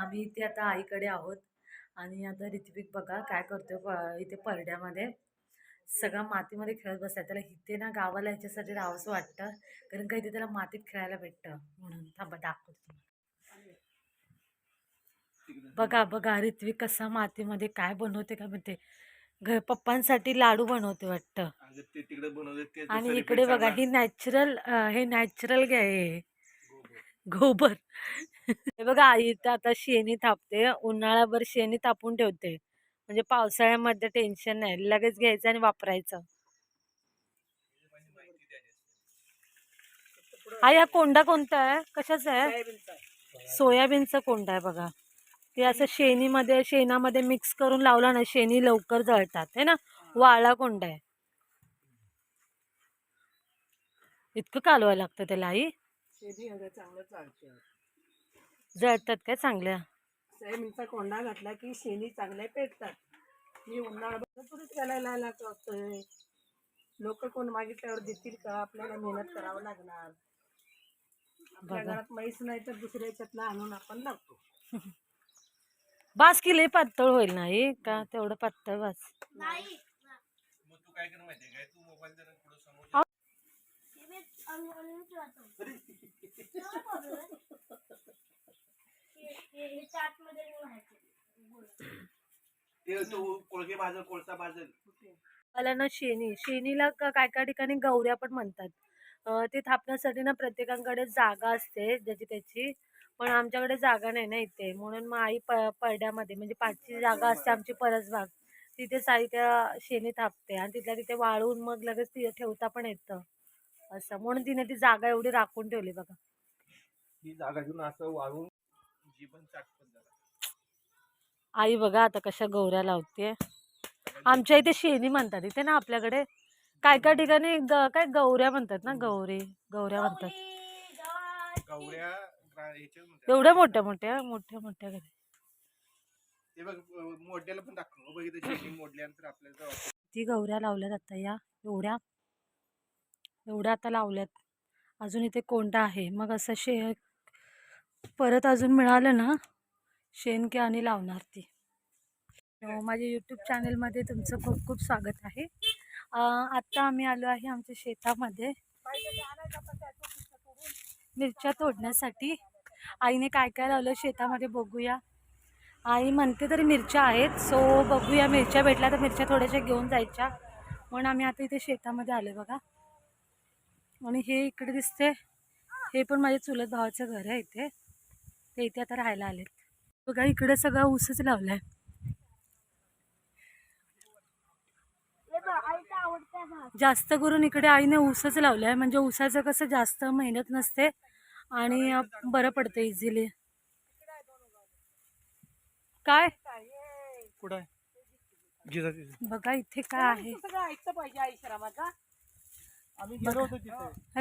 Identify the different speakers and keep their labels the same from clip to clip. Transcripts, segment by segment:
Speaker 1: आम्ही इथे आता आईकडे आहोत. आणि आता ऋत्विक बघा काय करतोय प- इथे परड्यामध्ये. सगळा मातीमध्ये खेळत बसलाय. त्याला इथे ना गावाला ह्याच्यासाठी राहावंसं वाटतं. कारण का इथे त्याला मातीत खेळायला भेटतं. म्हणून थांबा दाखवतो तुम्हाला. बघा बघा ऋत्विक कसा मातीमध्ये काय बनवते का म्हणते घर पप्पांसाठी लाडू बनवते वाटतं.
Speaker 2: ते ते
Speaker 1: आणि इकडे बघा. ही नॅचरल हे नॅचरल आहे गोबर. हे बघा आई तर आता शेणी थापते उन्हाळ्याभर शेणी थापून ठेवते. म्हणजे पावसाळ्यामध्ये टेन्शन नाही लगेच घ्यायचं आणि वापरायचं. आई हा कोंडा कोणता आहे? कशाचा आहे? सोयाबीनचा कोंडा आहे बघा. ते असं शेणीमध्ये शेणामध्ये मिक्स करून लावला ना शेणी लवकर जळतात है ना? वाळा कोंडा आहे. इतकं कालवायला लागतं त्याला आई.
Speaker 3: शेणी चांगलं चालते.
Speaker 1: जळतात काय चांगल्या?
Speaker 3: सोयाबीनचा कोंडा घातला की शेणी चांगल्या पेटतात. मी उन्हाळ्यात थोडीच घालायला लागतोय लोक कोण मागितल्यावर देतील का? आपल्याला मेहनत करावं लागणार. आपल्या
Speaker 1: बघा.
Speaker 3: घरात म्हैस नाही तर दुसऱ्या याच्यातला आणून आपण लावतो.
Speaker 1: बास की लय पातळ होईल नाही का तेवढं पातळ बास?
Speaker 2: मग तू काय कर माहितीये काय? तू मोबाईल जरा पुढे समोर ते तू कोळगे भाजल कोळसा भाजल
Speaker 1: मला ना शेणी. शेणीला क- काय काय ठिकाणी गौऱ्या पण म्हणतात. अं, ते थापण्यासाठी ना प्रत्येकाकडे जागा असते ज्याची त्याची. पण आमच्याकडे जागा नाही ना इथे. म्हणून मग आई प पडद्यामध्ये म्हणजे पाचची जागा असते आमची परसबाग. तिथेच आई त्या शेणी थापते आणि तिथल्या तिथे वाळून मग लगेच ती ठेवता पण येतं. असं. म्हणून तिने ती जागा एवढी राखून ठेवली बघा.
Speaker 2: ही जागा घेऊन असं वाळून जीवन चाटपत झाला
Speaker 1: आई बघा आता कशा गौऱ्या लावते आमच्या इथे शेणी म्हणतात इथे ना आपल्याकडे काय काय ठिकाणी ग काय गौऱ्या म्हणतात ना गौरी गौऱ्या म्हणतात. एवढ्या मोठ्या मोठ्या मोठ्या मोठ्या घरी
Speaker 2: ते
Speaker 1: गौऱ्या लावल्यात आता या एवढ्या. एवढ्या आता लावल्यात. अजून इथे कोंडा आहे. मग असं शे परत अजून मिळालं ना शेण की आणि लावणार ती. माझ्या यूट्यूब चॅनलमध्ये तुमचं खूप खूप स्वागत आहे. आत्ता आम्ही आलो आहे आमच्या शेतामध्ये. मिरच्या तोडण्यासाठी. आईने काय काय लावलं शेतामध्ये बघूया. आई म्हणते तरी मिरच्या आहेत. सो बघूया मिरच्या भेटल्या तर मिरच्या थोड्याशा घेऊन जायच्या. म्हणून आम्ही आता इथे शेतामध्ये आलो बघा. आणि हे इकडे दिसते हे पण माझ्या चुलत भावाचं घर आहे इथे. ते इथे आता राहायला आलेत. बघा इकडे सगळं ऊसच लावलाय. जास्त करून इकडे आईने ऊसच लावलाय. म्हणजे ऊसाचं कसं जास्त मेहनत नसते आणि बरं पडतं इझिली काय? बघा इथे काय आहे?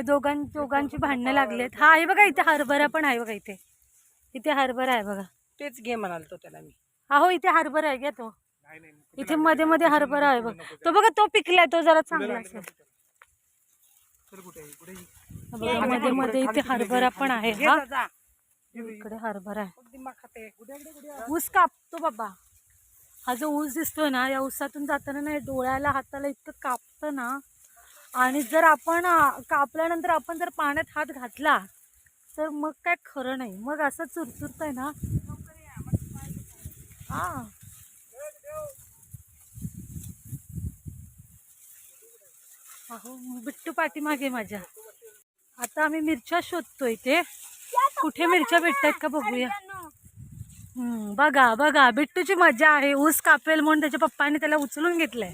Speaker 1: दोघां दोघांची भांडणं लागलेत. हा आहे बघा इथे हरभरा पण आहे बघा इथे. इथे हरभरा आहे बघा.
Speaker 3: तेच घे म्हणालतो त्याला मी.
Speaker 1: अहो इथे हरभरा आहे घ्या तो.
Speaker 2: नाही नाही मग
Speaker 1: इथे मध्ये मध्ये हरभरा आहे बघ. तो बघा तो पिकलाय तो जरा चांगला असेल.
Speaker 2: तर कुठे आहे? कुठे आहे?
Speaker 1: हा बघा, मध्ये मध्ये इथे हरभरा पण आहे
Speaker 3: घे
Speaker 1: हा.
Speaker 3: जा, जा.
Speaker 1: इकडे हरभरा आहे.
Speaker 3: मग दिमाग खाते.
Speaker 1: ऊस कापतो बाबा. हा जो ऊस दिसतोय ना या ऊसातून जाताना ना हे डोळ्याला हाताला इतकं कापतं ना. आणि जर आपण आ, कापल्यानंतर आपण जर पाण्यात हात घातला तर मग काय खरं नाही. मग असं चुरचुरतंय ना हा. अहो बिट्टू पाठीमागे माझ्या. आता आम्ही मिरच्या शोधतोय ते कुठे मिरच्या भेटतात का बघूया. हम्म, बघा बघा बिट्टूची मजा आहे. ऊस कापेल म्हणून त्याच्या पप्पाने त्याला उचलून घेतलंय.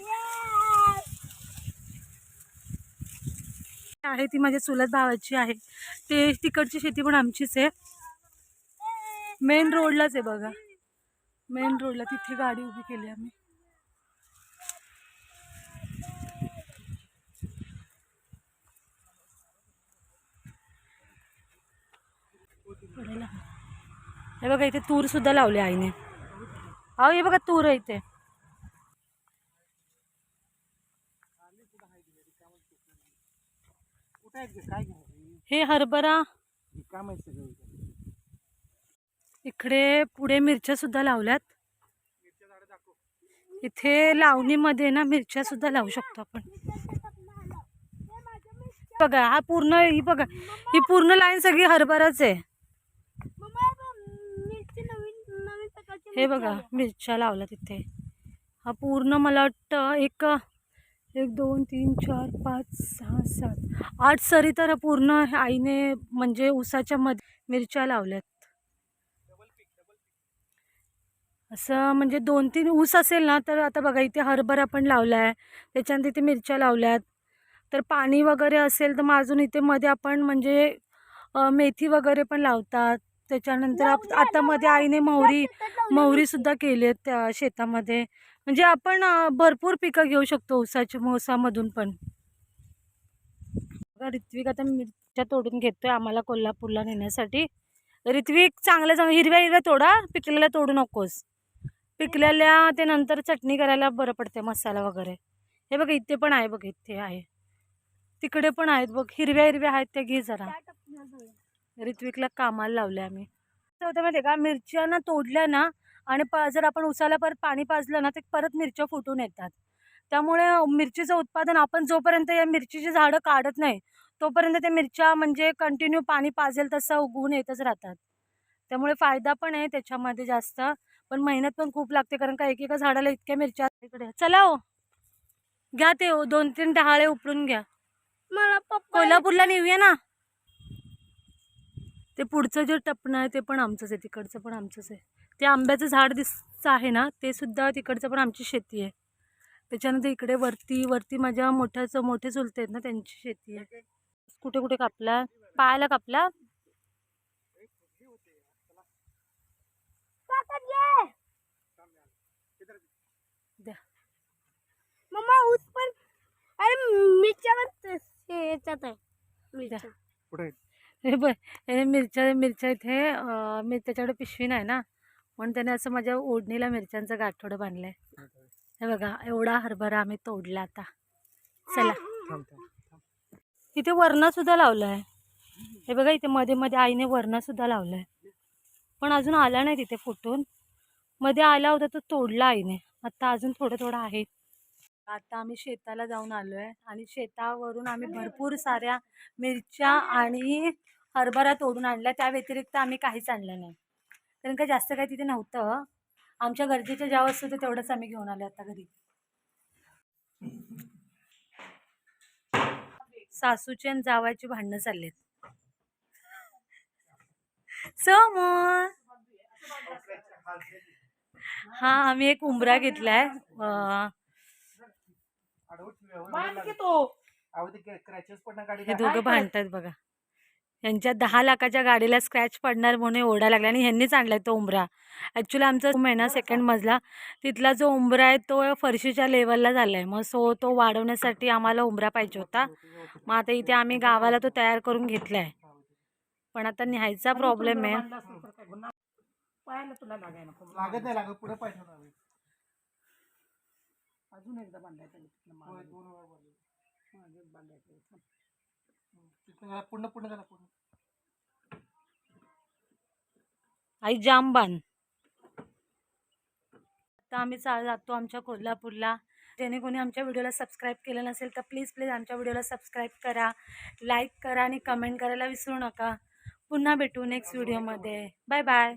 Speaker 1: आहे ती माझ्या चुलत भावाची आहे. ते तिकडची शेती पण आमचीच आहे. मेन रोडलाच आहे बघा. मेन रोडला तिथे गाडी पुढे लाव. हे बघा, इथे तूर सुद्धा लावले आईने अहो, हे
Speaker 3: आहेत गे? काय घ्यायचं
Speaker 1: हे हरभरा इकडे पुढे मिरच्या सुद्धा लावल्यात. इथे लावणीमध्ये ना मिरच्या सुद्धा लावू शकतो आपण. बघा हा पूर्ण ही बघा ही पूर्ण लाईन सगळी हरभराच आहे. हे बघा मिरच्या लावल्या तिथे हा पूर्ण मला वाटतं एक एक दोन तीन चार पाच सहा सात आठ सरी तर पूर्ण आईने म्हणजे उसाच्या मध्ये मिरच्या लावल्यात. असं म्हणजे दोन तीन ऊस असेल ना तर आता बघा इथे हरभरा पण लावला आहे त्याच्यानंतर इथे मिरच्या लावल्यात. तर पाणी वगैरे असेल तर मग अजून इथे मध्ये आपण म्हणजे मेथी वगैरे पण लावतात. त्याच्यानंतर आता मध्ये आईने मोहरी मोहरी सुद्धा केली आहेत त्या शेतामध्ये. म्हणजे आपण भरपूर पिकं घेऊ शकतो ऊसाच्या ऊसामधून पण. ऋत्विक आता मिरच्या तोडून घेतोय आम्हाला कोल्हापूरला नेण्यासाठी. ऋत्विक चांगल्या चांगल्या हिरव्या हिरव्या तोडा. पिकलेल्या तोडू नकोस. पिकलेल्या ते नंतर चटणी करायला बरं पडते मसाला वगैरे. हे बघ इथे पण आहे बघ इथे आहे. तिकडे पण आहेत बघ हिरव्या हिरव्या आहेत त्या घे जरा. ऋत्विकला कामाला लावले आम्ही. होतं माहिती आहे का मिरच्या ना तोडल्या ना आणि प जर आपण उसाला परत पाणी पाजलं ना ते परत मिरच्या फुटून येतात. त्यामुळे मिरचीचं उत्पादन आपण जोपर्यंत या मिरचीची झाडं काढत नाही तोपर्यंत त्या मिरच्या म्हणजे कंटिन्यू पाणी पाजेल तसं उगवून येतच राहतात. त्यामुळे फायदा पण आहे त्याच्यामध्ये जास्त. पण मेहनत पण खूप लागते कारण का एकेका झाडाला इतक्या मिरच्या इकडे. चला हो. घ्या ते हो, दोन तीन डहाळे उपडून घ्या.
Speaker 3: मला पप्पा
Speaker 1: कोल्हापूरला नेऊया ना. ते पुढचं जे टपणं आहे ते पण आमचंच आहे तिकडचं पण आमचंच आहे. ते आंब्याचं झाड दिसचं आहे ना ते सुद्धा तिकडचं पण आमची शेती आहे. त्याच्यानंतर इकडे वरती वरती माझ्या मोठ्याचं मोठे चुलते आहेत ना त्यांची शेती आहे. कुठे कुठे कापला? पायाला कापला? द्या
Speaker 3: मम्मा ऊस पण अरे मिरच्या याच्यात आहे मिरच्या
Speaker 2: कुठे
Speaker 1: हे हे मिरच्या मिरच्या इथे अं, मी त्याच्याकडे पिशवी नाही ना म्हणून त्याने असं माझ्या ओढणीला मिरच्यांचं गाठोडं बांधलंय. हे बघा एवढा हरभरा आम्ही तोडला आता. चला. इथे वरणा सुद्धा लावलाय. हे बघा इथे मध्ये मध्ये आईने वरणा सुद्धा लावलाय. पण अजून आला नाही तिथे फुटून. मध्ये आला होता तो तोडला आईने. आता अजून थोडं थोडं आहे. आता आम्ही शेताला जाऊन आलोय आणि शेतावरून आम्ही भरपूर साऱ्या मिरच्या आणि हरभरा तोडून आणल्या. त्या व्यतिरिक्त आम्ही काहीच आणलं नाही. कारण का जास्त काही तिथे नव्हतं. आमच्या गरजेच्या ज्या वस्तू होत्या तेवढंच आम्ही घेऊन आलो आता घरी. सासूचे आणि जावायची भांडणं चाललेत. समोर हा आम्ही एक उंबरा घेतलाय. हे दोघं भांडतात बघा. यांच्या दहा लाखाच्या गाडीला स्क्रॅच पडणार म्हणून ओढा लागला आणि ह्यांनीच आणलाय तो उंबरा. ॲक्च्युली आमचा रूम आहे ना सेकंड मजला. तिथला जो उंबरा आहे तो फरशीच्या लेवलला झाला आहे मग सो तो वाढवण्यासाठी आम्हाला उंबरा पाहिजे होता. मग आता इथे आम्ही गावाला तो तयार करून घेतला आहे पण आता न्यायचा प्रॉब्लेम आहे
Speaker 3: पायाला तुला लागायला नको.
Speaker 2: लागत नाही लागत पुढे पाहिजे होणार.
Speaker 3: अजून एकदा बांधायचं तिथनं
Speaker 2: होय,
Speaker 3: मागे.
Speaker 2: दोन वेळा बोललो.
Speaker 3: मागे बांधायचं थांब.
Speaker 2: तिथनं जरा पूर्ण पूर्ण झाला पूर्ण
Speaker 1: आई जामबान आता आम्ही चा जातो आमच्या कोल्हापूरला ज्याने कोणी आमच्या व्हिडिओला सबस्क्राईब केलं नसेल तर प्लीज प्लीज आमच्या व्हिडिओला सबस्क्राईब करा लाईक करा आणि कमेंट करायला विसरू नका पुन्हा भेटू नेक्स्ट व्हिडिओमध्ये बाय बाय